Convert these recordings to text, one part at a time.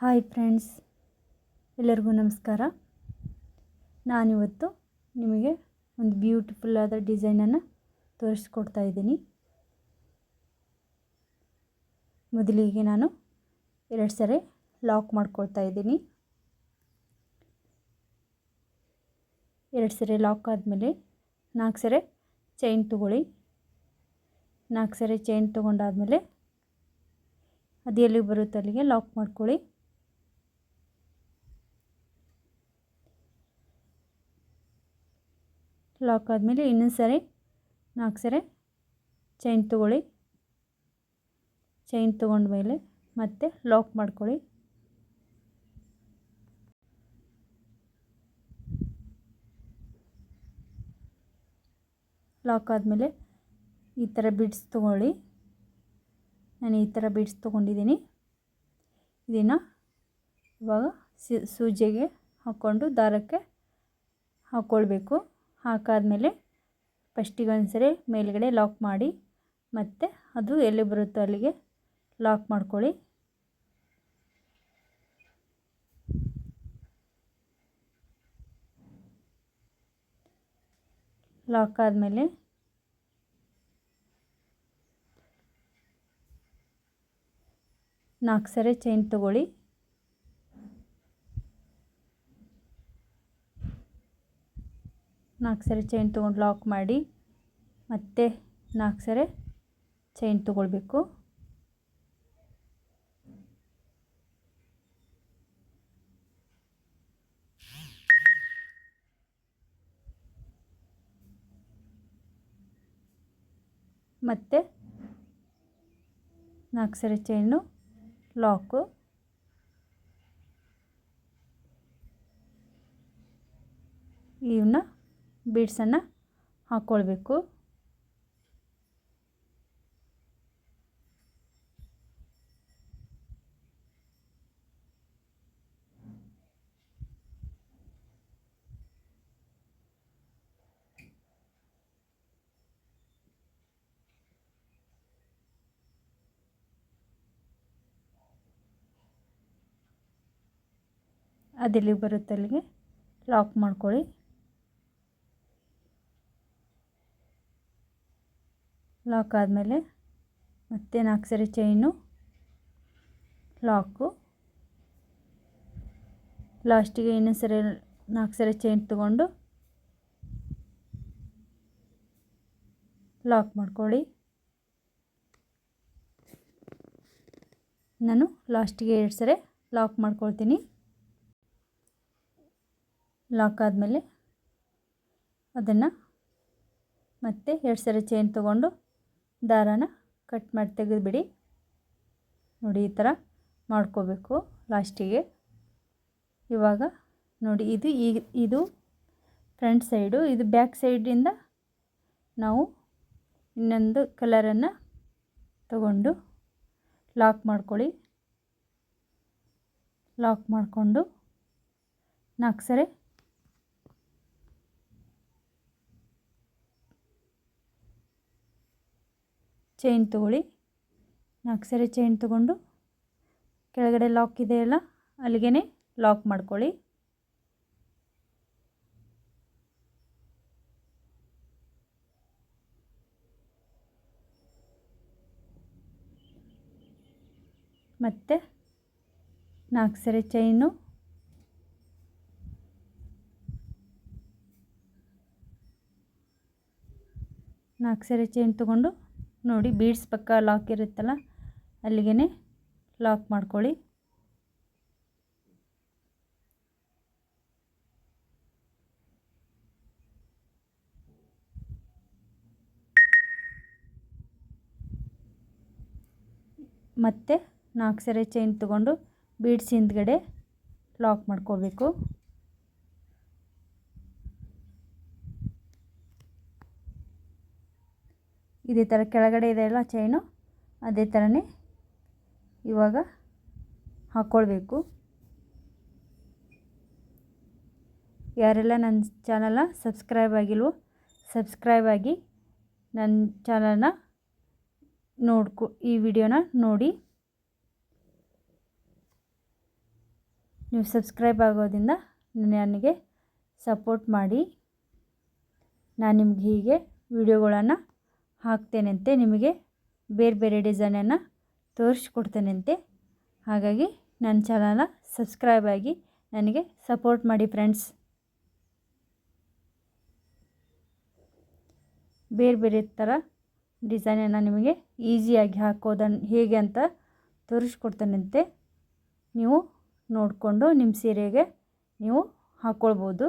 Hi friends, ಎಲ್ಲರಿಗೂ ನಮಸ್ಕಾರ. ನಾನಿವತ್ತು ನಿಮಗೆ ಒಂದು ಬ್ಯೂಟಿಫುಲ್ ಆದ ಡಿಸೈನನ್ನು ತೋರಿಸ್ಕೊಡ್ತಾ ಇದ್ದೀನಿ. ಮೊದಲಿಗೆ ನಾನು ಎರಡು ಸರಿ ಲಾಕ್ ಮಾಡ್ಕೊಳ್ತಾ ಇದ್ದೀನಿ. ಎರಡು ಸರಿ ಲಾಕ್ ಆದಮೇಲೆ ನಾಲ್ಕು ಸರಿ ಚೈನ್ ತಗೊಳ್ಳಿ. ನಾಲ್ಕು ಸರಿ ಚೈನ್ ತೊಗೊಂಡಾದಮೇಲೆ ಅದು ಎಲ್ಲಿಗೆ ಬರುತ್ತೆ ಅಲ್ಲಿಗೆ ಲಾಕ್ ಮಾಡ್ಕೊಳ್ಳಿ. ಲಾಕ್ ಆದಮೇಲೆ ಇನ್ನೊಂದು ಸರಿ ನಾಲ್ಕು ಸರಿ ಚೈನ್ ತೊಗೊಳ್ಳಿ. ಚೈನ್ ತೊಗೊಂಡ್ಮೇಲೆ ಮತ್ತೆ ಲಾಕ್ ಮಾಡ್ಕೊಳ್ಳಿ. ಲಾಕ್ ಆದಮೇಲೆ ಈ ಥರ ಬಿಡ್ಸ್ ತೊಗೊಳ್ಳಿ. ನಾನು ಈ ಥರ ಬಿಡ್ಸ್ ತೊಗೊಂಡಿದ್ದೀನಿ. ಇದನ್ನು ಇವಾಗ ಸೂಜಿಗೆ ಹಾಕ್ಕೊಂಡು ದಾರಕ್ಕೆ ಹಾಕ್ಕೊಳ್ಬೇಕು ಹಾಕಾದ್ಮೇಲೆ ಫಸ್ಟಿಗೆ ಒಂದು ಸರಿ ಮೇಲ್ಗಡೆ ಲಾಕ್ ಮಾಡಿ, ಮತ್ತೆ ಅದು ಎಲ್ಲಿ ಬರುತ್ತೋ ಅಲ್ಲಿಗೆ ಲಾಕ್ ಮಾಡ್ಕೊಳ್ಳಿ. ಲಾಕ್ ಆದಮೇಲೆ ನಾಲ್ಕು ಸರಿ ಚೈನ್ ತಗೊಳ್ಳಿ. ನಾಲ್ಕು ಸರಿ ಚೈನ್ ತೊಗೊಂಡು ಲಾಕ್ ಮಾಡಿ ಮತ್ತೆ ನಾಲ್ಕು ಸರಿ ಚೈನ್ ತೊಗೊಳ್ಬೇಕು. ಮತ್ತು ನಾಲ್ಕು ಸರಿ ಚೈನು ಲಾಕು. ಇವನ್ನ ಬೀಡ್ಸನ್ನು ಹಾಕ್ಕೊಳ್ಬೇಕು ಅದೆಲ್ಲಿಗೆ ಬರುತ್ತೆ ಅಲ್ಲಿಗೆ. ಲಾಕ್ ಮಾಡ್ಕೊಳ್ಳಿ. ಲಾಕ್ ಆದಮೇಲೆ ಮತ್ತೆ ನಾಲ್ಕು ಸರಿ ಚೈನು ಲಾಕು ಲಾಸ್ಟಿಗೆ ಇನ್ನೊಂದು ಸರಿ ನಾಲ್ಕು ಸರಿ ಚೈನ್ ತಗೊಂಡು ಲಾಕ್ ಮಾಡ್ಕೊಳ್ಳಿ. ನಾನು ಲಾಸ್ಟಿಗೆ ಎರಡು ಸರಿ ಲಾಕ್ ಮಾಡ್ಕೊಳ್ತೀನಿ. ಲಾಕ್ ಆದಮೇಲೆ ಅದನ್ನು ಮತ್ತೆ ಎರಡು ಸರಿ ಚೈನ್ ತೊಗೊಂಡು ದಾರಾನ ಕಟ್ ಮಾಡಿ ತೆಗೆದುಬಿಡಿ. ನೋಡಿ ಈ ಥರ ಮಾಡ್ಕೋಬೇಕು ಲಾಸ್ಟಿಗೆ. ಇವಾಗ ನೋಡಿ ಇದು ಈಗ ಇದು ಫ್ರಂಟ್ ಸೈಡು, ಇದು ಬ್ಯಾಕ್ ಸೈಡಿಂದ ನಾವು ಇನ್ನೊಂದು ಕಲರನ್ನು ತಗೊಂಡು ಲಾಕ್ ಮಾಡ್ಕೊಳ್ಳಿ. ಲಾಕ್ ಮಾಡಿಕೊಂಡು ನಾಲ್ಕು ಸರಿ ಚೈನ್ ತೊಗೊಳ್ಳಿ. ನಾಲ್ಕು ಸರಿ ಚೈನ್ ತೊಗೊಂಡು ಕೆಳಗಡೆ ಲಾಕ್ ಇದೆಯಲ್ಲ ಅಲ್ಲಿಗೆ ಲಾಕ್ ಮಾಡ್ಕೊಳ್ಳಿ. ಮತ್ತು ನಾಲ್ಕು ಸರಿ ಚೈನು ನಾಲ್ಕು ಸರಿ ಚೈನ್ ತೊಗೊಂಡು ನೋಡಿ ಬೀಡ್ಸ್ ಪಕ್ಕ ಲಾಕ್ ಇರುತ್ತಲ್ಲ ಅಲ್ಲಿಗೆ ಲಾಕ್ ಮಾಡ್ಕೊಳ್ಳಿ. ಮತ್ತು ನಾಲ್ಕು ಸರಿ ಚೈನ್ ತಗೊಂಡು ಬೀಡ್ಸ್ ಹಿಂದ್ಗಡೆ ಲಾಕ್ ಮಾಡ್ಕೋಬೇಕು ಇದೇ ಥರ ಕೆಳಗಡೆ ಇದೆಯಲ್ಲ ಚೈನು ಅದೇ ಥರನೇ ಇವಾಗ ಹಾಕ್ಕೊಳ್ಬೇಕು ಯಾರೆಲ್ಲ ನನ್ನ ಚಾನಲ್ನ ಸಬ್ಸ್ಕ್ರೈಬ್ ಆಗಿಲ್ವೋ ಸಬ್ಸ್ಕ್ರೈಬ್ ಆಗಿ ನನ್ನ ಚಾನಲ್ನ ನೋಡ್ಕೊ, ಈ ವಿಡಿಯೋನ ನೋಡಿ. ನೀವು ಸಬ್ಸ್ಕ್ರೈಬ್ ಆಗೋದ್ರಿಂದ ನನಗೆ ಸಪೋರ್ಟ್ ಮಾಡಿ. ನಾನು ನಿಮ್ಗೆ ಹೀಗೆ ವಿಡಿಯೋಗಳನ್ನು ಹಾಕ್ತೇನಂತೆ ನಿಮಗೆ ಬೇರೆ ಬೇರೆ ಡಿಸೈನನ್ನು ತೋರಿಸ್ಕೊಡ್ತೇನಂತೆ. ಹಾಗಾಗಿ ನನ್ನ ಚಾನಲ್ನ ಸಬ್ಸ್ಕ್ರೈಬ್ ಆಗಿ ನನಗೆ ಸಪೋರ್ಟ್ ಮಾಡಿ ಫ್ರೆಂಡ್ಸ್. ಬೇರೆ ಬೇರೆ ಥರ ಡಿಸೈನನ್ನು ನಿಮಗೆ ಈಸಿಯಾಗಿ ಹಾಕೋದನ್ನು ಹೇಗೆ ಅಂತ ತೋರಿಸ್ಕೊಡ್ತಾನಂತೆ. ನೀವು ನೋಡಿಕೊಂಡು ನಿಮ್ಮ ಸೀರೆಗೆ ನೀವು ಹಾಕ್ಕೊಳ್ಬೋದು.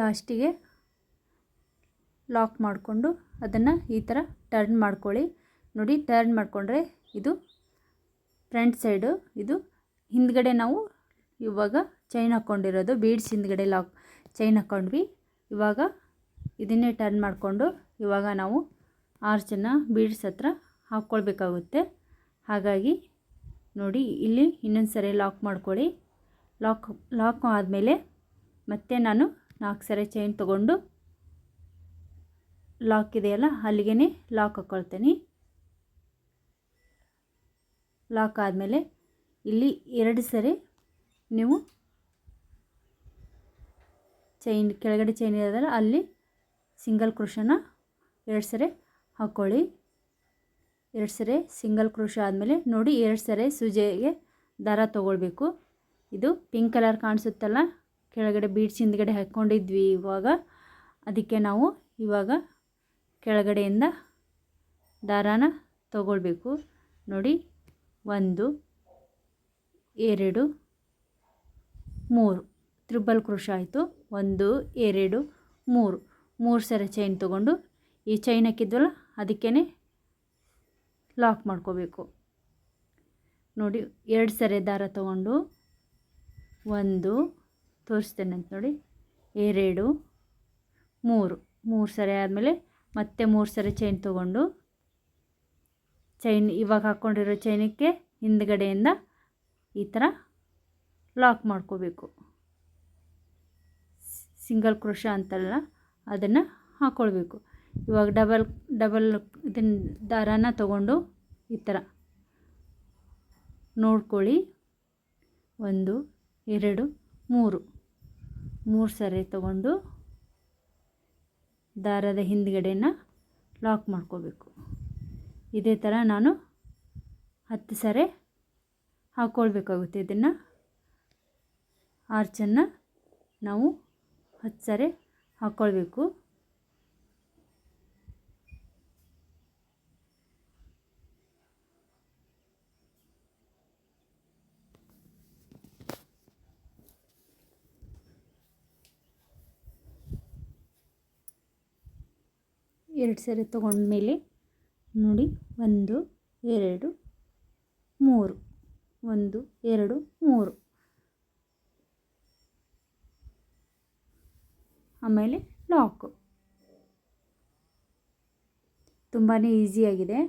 ಲಾಸ್ಟಿಗೆ ಲಾಕ್ ಮಾಡಿಕೊಂಡು ಅದನ್ನು ಈ ಥರ ಟರ್ನ್ ಮಾಡ್ಕೊಳ್ಳಿ. ನೋಡಿ, ಟರ್ನ್ ಮಾಡಿಕೊಂಡ್ರೆ ಇದು ಫ್ರಂಟ್ ಸೈಡು, ಇದು ಹಿಂದ್ಗಡೆ ನಾವು ಇವಾಗ ಚೈನ್ ಹಾಕ್ಕೊಂಡಿರೋದು, ಬೀಡ್ಸ್ ಹಿಂದ್ಗಡೆ ಲಾಕ್ ಚೈನ್ ಹಾಕ್ಕೊಂಡ್ವಿ. ಇವಾಗ ಇದನ್ನೇ ಟರ್ನ್ ಮಾಡಿಕೊಂಡು ಇವಾಗ ನಾವು ಆರ್ಚನ್ನು ಬೀಡ್ಸ್ ಹತ್ರ ಹಾಕ್ಕೊಳ್ಬೇಕಾಗುತ್ತೆ. ಹಾಗಾಗಿ ನೋಡಿ, ಇಲ್ಲಿ ಇನ್ನೊಂದು ಸರಿ ಲಾಕ್ ಮಾಡ್ಕೊಳ್ಳಿ. ಲಾಕ್ ಲಾಕ್ ಆದಮೇಲೆ ಮತ್ತೆ ನಾನು ನಾಲ್ಕು ಸರಿ ಚೈನ್ ತೊಗೊಂಡು ಲಾಕ್ ಇದೆಯಲ್ಲ ಅಲ್ಲಿಗೆ ಲಾಕ್ ಹಾಕ್ಕೊಳ್ತೀನಿ ಲಾಕ್ ಆದಮೇಲೆ ಇಲ್ಲಿ ಎರಡು ಸರಿ ನೀವು ಚೈನ್ ಕೆಳಗಡೆ ಚೈನ್ ಇರೋದಲ್ಲ, ಅಲ್ಲಿ ಸಿಂಗಲ್ ಕ್ರೋಶನ ಎರಡು ಸರಿ ಹಾಕ್ಕೊಳ್ಳಿ ಎರಡು ಸರಿ ಸಿಂಗಲ್ ಕ್ರೋಶ ಆದಮೇಲೆ ನೋಡಿ ಎರಡು ಸರಿ ಸೂಜೆಗೆ ದರ ತೊಗೊಳ್ಬೇಕು. ಇದು ಪಿಂಕ್ ಕಲರ್ ಕಾಣಿಸುತ್ತಲ್ಲ ಕೆಳಗಡೆ ಬೀಡ್ಸ್ ಹಿಂದ್ಗಡೆ ಹಾಕ್ಕೊಂಡಿದ್ವಿ ಇವಾಗ. ಅದಕ್ಕೆ ನಾವು ಇವಾಗ ಕೆಳಗಡೆಯಿಂದ ದಾರಾನ ತಗೊಳ್ಬೇಕು. ನೋಡಿ, ಒಂದು, ಎರಡು, ಮೂರು. ತ್ರಿಬಲ್ ಕ್ರೋಶ ಆಯಿತು. ಒಂದು, ಎರಡು, ಮೂರು. ಮೂರು ಸರಿ ಚೈನ್ ತೊಗೊಂಡು ಈ ಚೈನ್ ಹಾಕಿದ್ವಲ್ಲ ಅದಕ್ಕೇ ಲಾಕ್ ಮಾಡ್ಕೋಬೇಕು. ನೋಡಿ, ಎರಡು ಸರಿ ದಾರ ತಗೊಂಡು, ಒಂದು ತೋರಿಸ್ತೇನೆ ಅಂತ ನೋಡಿ ಎರಡು, ಮೂರು. ಮೂರು ಸರಿ ಆದಮೇಲೆ ಮತ್ತೆ ಮೂರು ಸರಿ ಚೈನ್ ತೊಗೊಂಡು ಚೈನ್ ಇವಾಗ ಹಾಕ್ಕೊಂಡಿರೋ ಚೈನಕ್ಕೆ ಹಿಂದ್ಗಡೆಯಿಂದ ಈ ಥರ ಲಾಕ್ ಮಾಡ್ಕೋಬೇಕು. ಸಿಂಗಲ್ ಕ್ರೋಶ ಅಂತಲ್ಲ, ಅದನ್ನು ಹಾಕ್ಕೊಳ್ಬೇಕು ಇವಾಗ ಡಬಲ್ ಡಬಲ್ ಇದನ್ನ ದಾರಾನ ತಗೊಂಡು ಈ ಥರ ನೋಡ್ಕೊಳ್ಳಿ. ಒಂದು, ಎರಡು, ಮೂರು. ಮೂರು ಸರಿ ತಗೊಂಡು ದಾರದ ಹಿಂದ್ಗಡೆನ ಲಾಕ್ ಮಾಡ್ಕೋಬೇಕು. ಇದೇ ಥರ ನಾನು ಹತ್ತು ಸರಿ ಹಾಕ್ಕೊಳ್ಬೇಕಾಗುತ್ತೆ ಇದನ್ನು ಆರ್ಚನ್ನು ನಾವು ಹತ್ತು ಸರಿ ಹಾಕ್ಕೊಳ್ಬೇಕು ಎರಡು ಸರಿ ತೊಗೊಂಡ್ಮೇಲೆ ನೋಡಿ ಒಂದು, ಎರಡು, ಮೂರು, ಒಂದು, ಎರಡು, ಮೂರು. ಆಮೇಲೆ ಲಾಕು. ತುಂಬಾ ಈಸಿಯಾಗಿದೆ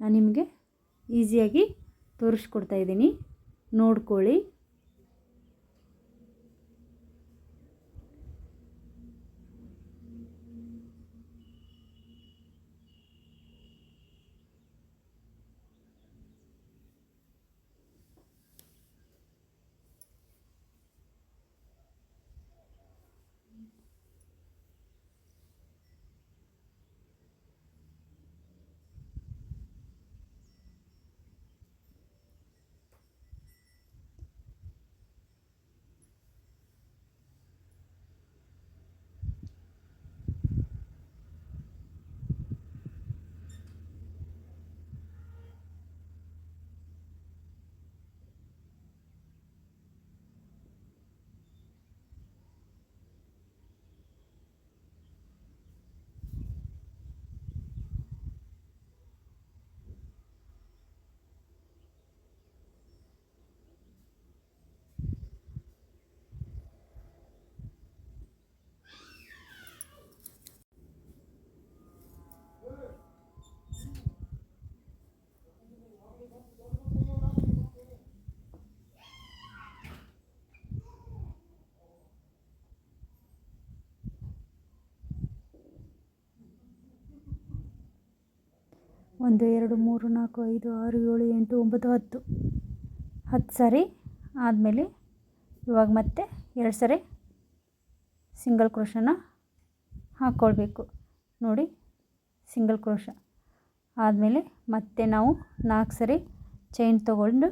ನಾನು ನಿಮಗೆ ಈಸಿಯಾಗಿ ತೋರಿಸ್ಕೊಡ್ತಾ ಇದ್ದೀನಿ. ನೋಡ್ಕೊಳ್ಳಿ. ಒಂದು, ಎರಡು, ಮೂರು, ನಾಲ್ಕು, ಐದು, ಆರು, ಏಳು, ಎಂಟು, ಒಂಬತ್ತು, ಹತ್ತು. ಹತ್ತು ಸಾರಿ ಆದಮೇಲೆ ಇವಾಗ ಮತ್ತೆ ಎರಡು ಸರಿ ಸಿಂಗಲ್ ಕ್ರೋಶನ ಹಾಕ್ಕೊಳ್ಬೇಕು ನೋಡಿ, ಸಿಂಗಲ್ ಕ್ರೋಶ. ಆದಮೇಲೆ ಮತ್ತೆ ನಾವು ನಾಲ್ಕು ಸರಿ ಚೈನ್ ತಗೊಂಡು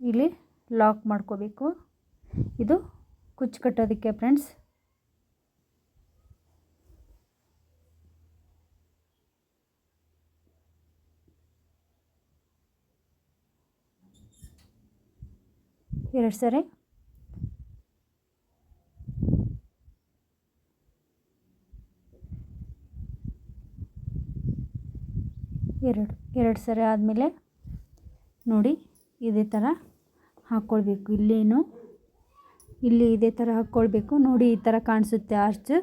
ಇಲ್ಲಿ ಲಾಕ್ ಮಾಡ್ಕೋಬೇಕು. ಇದು ಕುಚ್ಚು ಕಟ್ಟೋದಕ್ಕೆ ಫ್ರೆಂಡ್ಸ್. ಎರಡು ಸರಿ. ಎರಡು ಎರಡು ಸರಿ ಆದಮೇಲೆ ನೋಡಿ ಇದೇ ಥರ ಹಾಕ್ಕೊಳ್ಬೇಕು ಇಲ್ಲೇನು, ಇಲ್ಲಿ ಇದೇ ಥರ ಹಾಕ್ಕೊಳ್ಬೇಕು ನೋಡಿ ಈ ಥರ ಕಾಣಿಸುತ್ತೆ ಆರ್ಚ್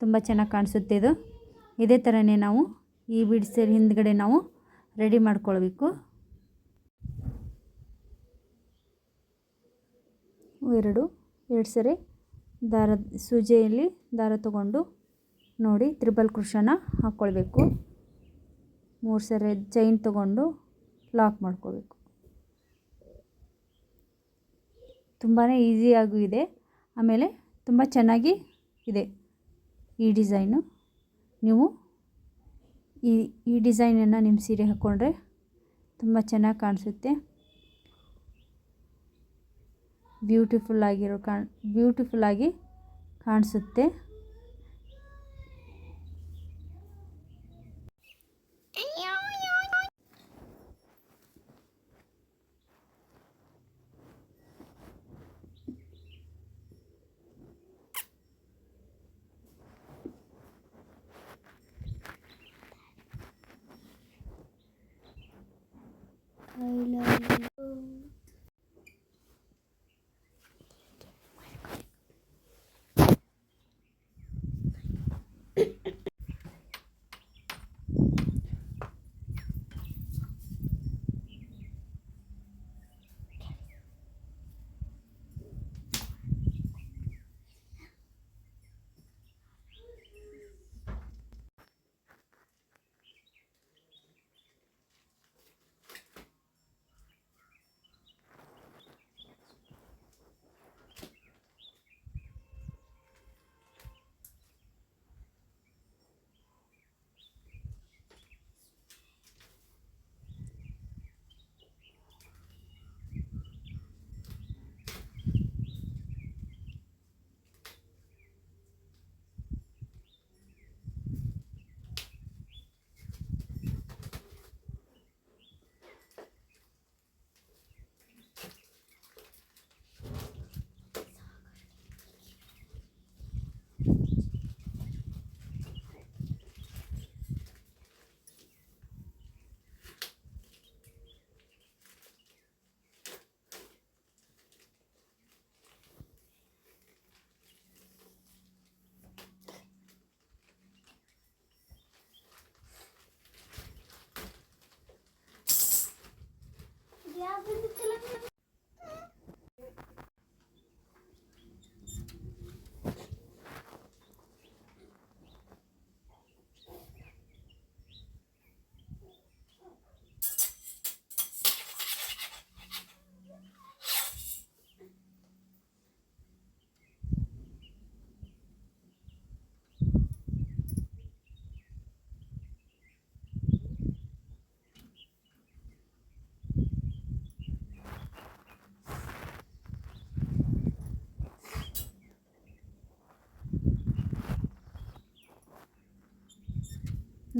ತುಂಬ ಚೆನ್ನಾಗಿ ಕಾಣಿಸುತ್ತೆ ಇದು. ಇದೇ ಥರನೇ ನಾವು ಈ ಬಿಡ್ಸ್ ಹಿಂದ್ಗಡೆ ನಾವು ರೆಡಿ ಮಾಡ್ಕೊಳ್ಬೇಕು. ಎರಡು ಎರಡು ಸರಿ ದಾರ ಸೂಜಿಯಲ್ಲಿ ದಾರ ತಗೊಂಡು ನೋಡಿ ತ್ರಿಬಲ್ ಕೃಷನ ಹಾಕ್ಕೊಳ್ಬೇಕು. ಮೂರು ಸರಿ ಚೈನ್ ತಗೊಂಡು ಲಾಕ್ ಮಾಡ್ಕೋಬೇಕು ತುಂಬಾ ಈಸಿಯಾಗೂ ಇದೆ. ಆಮೇಲೆ ತುಂಬ ಚೆನ್ನಾಗಿ ಇದೆ ಈ ಡಿಸೈನು. ನೀವು ಈ ಈ ಡಿಸೈನನ್ನು ನಿಮ್ಮ ಸೀರೆ ಹಾಕ್ಕೊಂಡ್ರೆ ತುಂಬ ಚೆನ್ನಾಗಿ ಕಾಣಿಸುತ್ತೆ. ಬ್ಯೂಟಿಫುಲ್ ಆಗಿರೋ ಕಾಣ್ ಬ್ಯೂಟಿಫುಲ್ಲಾಗಿ ಕಾಣಿಸುತ್ತೆ.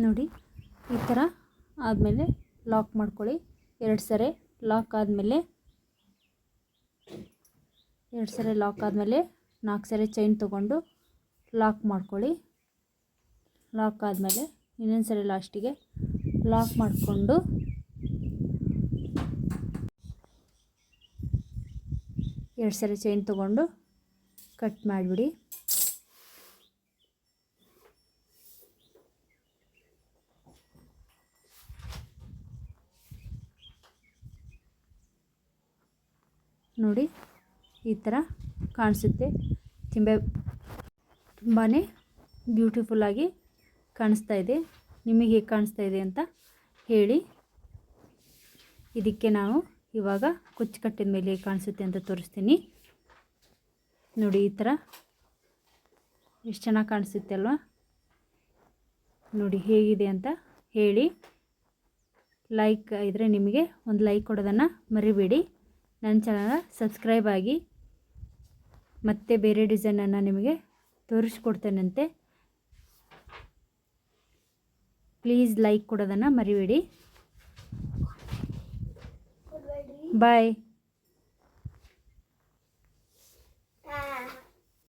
ನೋಡಿ, ಈ ಥರ ಆದಮೇಲೆ ಲಾಕ್ ಮಾಡ್ಕೊಳ್ಳಿ. ಎರಡು ಸರಿ ಲಾಕ್ ಆದಮೇಲೆ, ಎರಡು ಸರಿ ಲಾಕ್ ಆದಮೇಲೆ ನಾಲ್ಕು ಸರಿ ಚೈನ್ ತೊಗೊಂಡು ಲಾಕ್ ಮಾಡ್ಕೊಳ್ಳಿ. ಲಾಕ್ ಆದಮೇಲೆ ಇನ್ನೊಂದು ಸರಿ ಲಾಸ್ಟಿಗೆ ಲಾಕ್ ಮಾಡಿಕೊಂಡು, ಎರಡು ಸರಿ ಚೈನ್ ತೊಗೊಂಡು ಕಟ್ ಮಾಡಿಬಿಡಿ. ನೋಡಿ ಈ ಥರ ಕಾಣಿಸುತ್ತೆ. ತಿಂಬೆ ತುಂಬಾ ಬ್ಯೂಟಿಫುಲ್ಲಾಗಿ ಕಾಣಿಸ್ತಾ ಇದೆ. ನಿಮಗೆ ಹೇಗೆ ಕಾಣಿಸ್ತಾ ಇದೆ ಅಂತ ಹೇಳಿ. ಇದಕ್ಕೆ ನಾವು ಇವಾಗ ಕುಚ್ಚು ಕಟ್ಟಿದ ಮೇಲೆ ಕಾಣಿಸುತ್ತೆ ಅಂತ ತೋರಿಸ್ತೀನಿ. ನೋಡಿ ಈ ಥರ ಎಷ್ಟು ಚೆನ್ನಾಗಿ ಕಾಣಿಸುತ್ತೆ ಅಲ್ವಾ? ನೋಡಿ ಹೇಗಿದೆ ಅಂತ ಹೇಳಿ. ಲೈಕ್ ಇದ್ದರೆ ನಿಮಗೆ ಒಂದು ಲೈಕ್ ಕೊಡೋದನ್ನು ಮರಿಬೇಡಿ. ನನ್ನ ಚಾನಲ್ನ ಸಬ್ಸ್ಕ್ರೈಬ್ ಆಗಿ ಮತ್ತೆ ಬೇರೆ ಡಿಸೈನನ್ನು ನಿಮಗೆ ತೋರಿಸ್ಕೊಡ್ತೇನಂತೆ. ಪ್ಲೀಸ್ ಲೈಕ್ ಕೊಡೋದನ್ನು ಮರಿಬೇಡಿ. ಬಾಯ್.